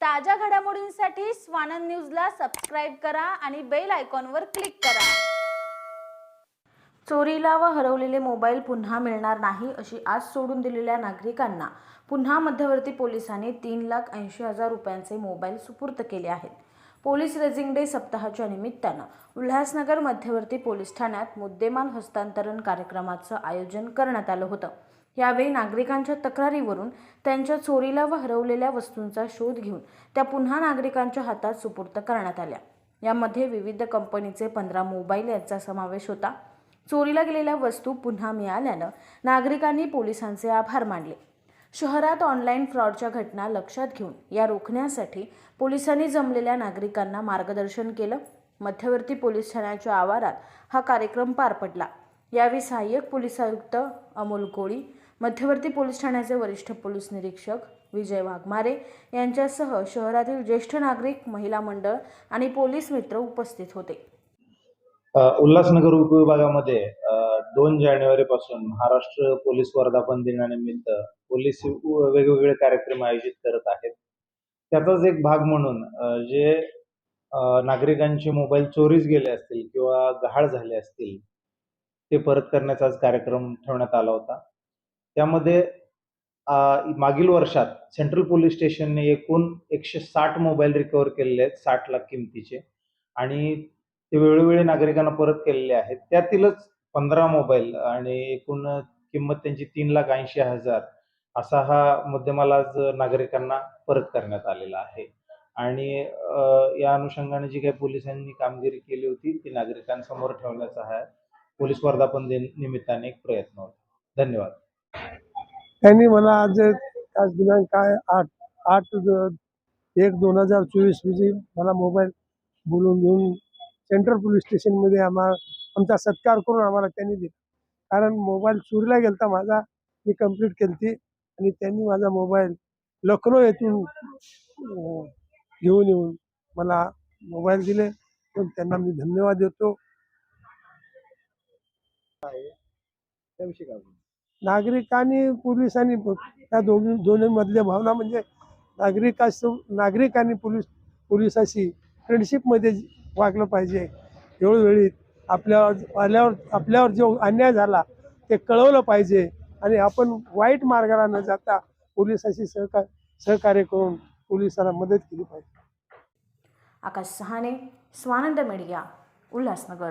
ताज्या घडामोडींसाठी स्वानंद न्यूजला सबस्क्राईब करा आणि बेल आयकॉनवर क्लिक करा. चोरीला व हरवलेले मोबाईल पुन्हा मिळणार नाही अशी आज सोडून दिलेल्या नागरिकांना पुन्हा मध्यवर्ती पोलिसांनी तीन लाख ऐंशी हजार रुपयांचे मोबाईल सुपूर्त केले आहेत. पोलीस रेझिंग डे सप्ताहाच्या निमित्तानं उल्हासनगर मध्यवर्ती पोलीस ठाण्यात मुद्देमाल हस्तांतरण कार्यक्रमाचं आयोजन करण्यात आलं होतं. यावेळी नागरिकांच्या तक्रारीवरून त्यांच्या चोरीला व हरवलेल्या वस्तूंचा शोध घेऊन त्या पुन्हा नागरिकांच्या हातात सुपूर्त करण्यात आल्या. यामध्ये विविध कंपनीचे पंधरा मोबाईल यांचा समावेश होता. चोरीला गेलेल्या वस्तू पुन्हा मिळाल्यानं नागरिकांनी पोलिसांचे आभार मानले. शहरात ऑनलाईन फ्रॉडच्या घटना लक्षात घेऊन या रोखण्यासाठी पोलिसांनी जमलेल्या नागरिकांना मार्गदर्शन केलं. मध्यवर्ती पोलीस ठाण्याच्या आवारात हा कार्यक्रम पार पडला. यावेळी सहाय्यक पोलीस आयुक्त अमोल कोळी मध्यवर्ती पोलीस ठाण्याचे वरिष्ठ पोलीस निरीक्षक विजय वाघमारे यांच्यासह शहरातील ज्येष्ठ नागरिक महिला मंडळ आणि पोलीस मित्र उपस्थित होते. उल्हासनगर उपविभागामध्ये दोन दोन जानेवारीपासून महाराष्ट्र पोलीस वर्धापन दिनानिमित्त पोलीस वेगवेगळे कार्यक्रम आयोजित करत आहेत. त्याचाच एक भाग म्हणून जे नागरिकांचे मोबाईल चोरीस गेले असतील किंवा गहाळ झाले असतील ते परत करण्याचा आज कार्यक्रम ठेवण्यात आला होता. त्यामध्ये मागील वर्षात सेंट्रल पोलीस स्टेशनने एकूण एकशे साठ मोबाईल रिकवर केलेले आहेत साठ लाख किमतीचे. आणि ते वेळोवेळी नागरिकांना परत केलेले आहेत. त्यातीलच पंधरा मोबाईल आणि एकूण किंमत त्यांची तीन लाख ऐंशी हजार असा हा मुद्देमाल आज नागरिकांना परत करण्यात आलेला आहे. आणि या अनुषंगाने जी काही पोलिसांनी कामगिरी केली होती ती नागरिकांसमोर ठेवण्याचा हा पोलीस वर्धापन दिन निमित्ताने एक प्रयत्न होता. धन्यवाद. त्यांनी मला आज आज दिनांक आहे आठ आठ एक दोन हजार चोवीस रोजी मला मोबाईल बोलून घेऊन सेंट्रल पोलीस स्टेशनमध्ये आम्हा आमचा सत्कार करून आम्हाला त्यांनी दिला. कारण मोबाईल चोरीला गेलता माझा मी कंप्लीट केली आणि त्यांनी माझा मोबाईल लखनौ येथून घेऊन येऊन मला मोबाईल दिले. पण त्यांना मी धन्यवाद देतो. त्याविषयी नागरिकांनी पोलिसांनी त्या दोन्ही दोन्हीमधल्या भावना म्हणजे नागरिकास नागरिक आणि पोलीस पोलिसाशी फ्रेंडशिपमध्ये वागलं पाहिजे. वेळोवेळी आपल्यावर आल्यावर आपल्यावर जो अन्याय झाला ते कळवलं पाहिजे. आणि आपण वाईट मार्गाला न जाता पोलिसाशी सहकार सहकार्य करून पोलिसांना मदत केली पाहिजे. आकाश सहाने स्वानंद मीडिया उल्हासनगर.